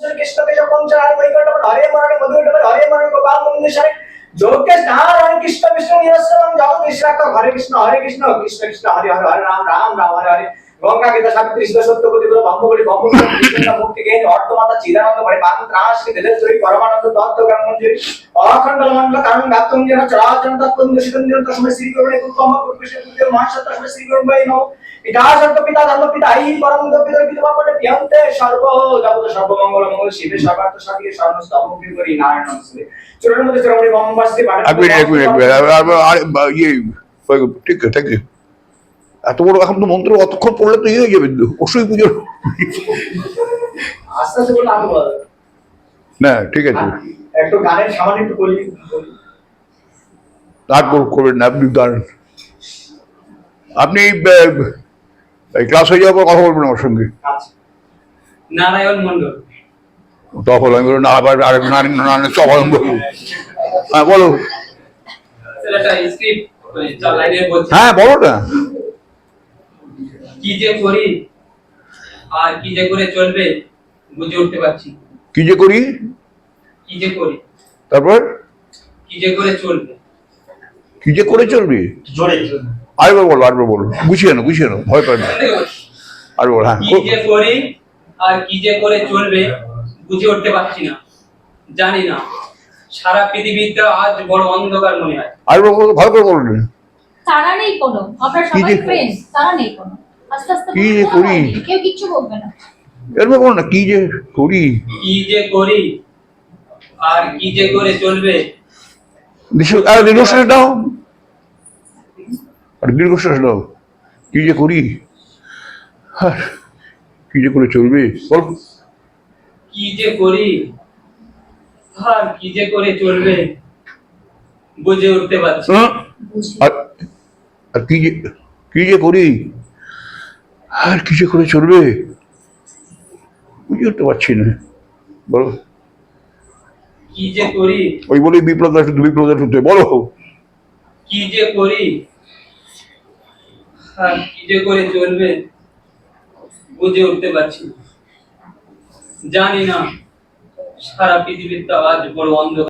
কৃষ্ণ কেশব পঞ্চার বৈকুণ্ঠ হরে মরণে মধুর হরে মরণে গোপাল মন্দির যোগেশ নারায়ণ কৃষ্ণ বিষ্ণু নিরসনম জগদীশ রাখ হরে কৃষ্ণ হরে কৃষ্ণ। কৃষ্ণ কৃষ্ণ হরে হরে হরে রাম রাম রাম হরে হরে গঙ্গা গীতা সাবিত্রী শিব সত্যপতি বলে ব্রহ্মবলি ব্রহ্মবলি কৃষ্ণ মুক্তি জ্ঞান অর্থমাতা চিদানন্দ ভরে পান ত্রাসকে দেদেশ্বরী পরমানন্দ তত্ত্ব জ্ঞান মঞ্জুরি অখণ্ডল মণ্ডল কারণ গাতুম যেন চরাচর তত্ত্বম দশিতঞ্জন তসমে শ্রী করুণে কৃষ্ণ কৃষ্ণ মহাসত্য তসমে শ্রী করুণ বৈ নমঃ পিতা সত্য পিতা ধর্ম পিতা এই পরম পিতা বিধবা বলে বিয়ন্তে সর্ব জগত সর্বমঙ্গল মঙ্গল শিবে সর্বার্থ সাধিকে সর্বস্ত অমুখী করি নারায়ণ নমস্তে। চূড়ান্ত মধ্যে চরমণি বম্বাস্তি এক মিনিট এক মিনিট আর- আর- আর- আর- ইয়ে ঠিক এত বড় এখন তো মন্ত্র অতক্ষণ পড়লে তো ইয়ে হয়ে যাবে অবশ্যই পুজোর। আস্তে আস্তে বলে আমি না ঠিক আছে। একটু গানের সামান্য একটু বলি। তারপর করবেন আপনি আপনি এই ক্লাস হয়ে যাওয়ার পর কথা বলবেন আমার সঙ্গে। আচ্ছা। নারায়ণ মন্ডল তখন আমি বললাম না আবার আরেক নারী নারী সব হ্যাঁ বলো। হ্যাঁ বলো না। কি যে করি আর কি যে করে চলবে বুঝে উঠতে পারছি। কি যে করি? কি যে করি? তারপর? কি যে করে চলবে? কি যে করে চলবি? জোরে আরেকবার বলো আরেকবার বলো। গুছিয়ে নো গুছিয়ে নো ভয় পাবে না। আর বলো হ্যাঁ কি যে করি আর কি যে করে চলবে বুঝে উঠতে পারছি না। জানি না। সারা পৃথিবীটা আজ বড় অন্ধকার মনে হয়। আরেকবার বলো ভালো করে বলো না। তারা নেই কোনো। আমরা কি সবাই যে- তারা নেই কোনো। আস্তে আস্তে কি যে করি? কেউ কিচ্ছু বলবে না। এরকম বলো না কি যে করি? কি যে করি আর কি যে করে চলবে? দীর্ঘ- আর দীর্ঘশ্বাস দাও আর দীর্ঘশ্বাস দাও কি যে করি? আর কি যে করে চলবে? বল। কি যে করি? আর কি যে করে চলবে? বুঝে উঠতে পারছি? আর আর কি যে কি যে করি? আর কি যে করে চলবে? বুঝে উঠতে পারছি না। বলো। কি যে করি? ওই বলে বিপ্লব দাস বিপ্লব দাস বলো। কি যে করি? আর কি যে করে চলবে বুঝে উঠতে পারছি। জানি না, সারা পৃথিবীর তো আজ বড় অন্ধকার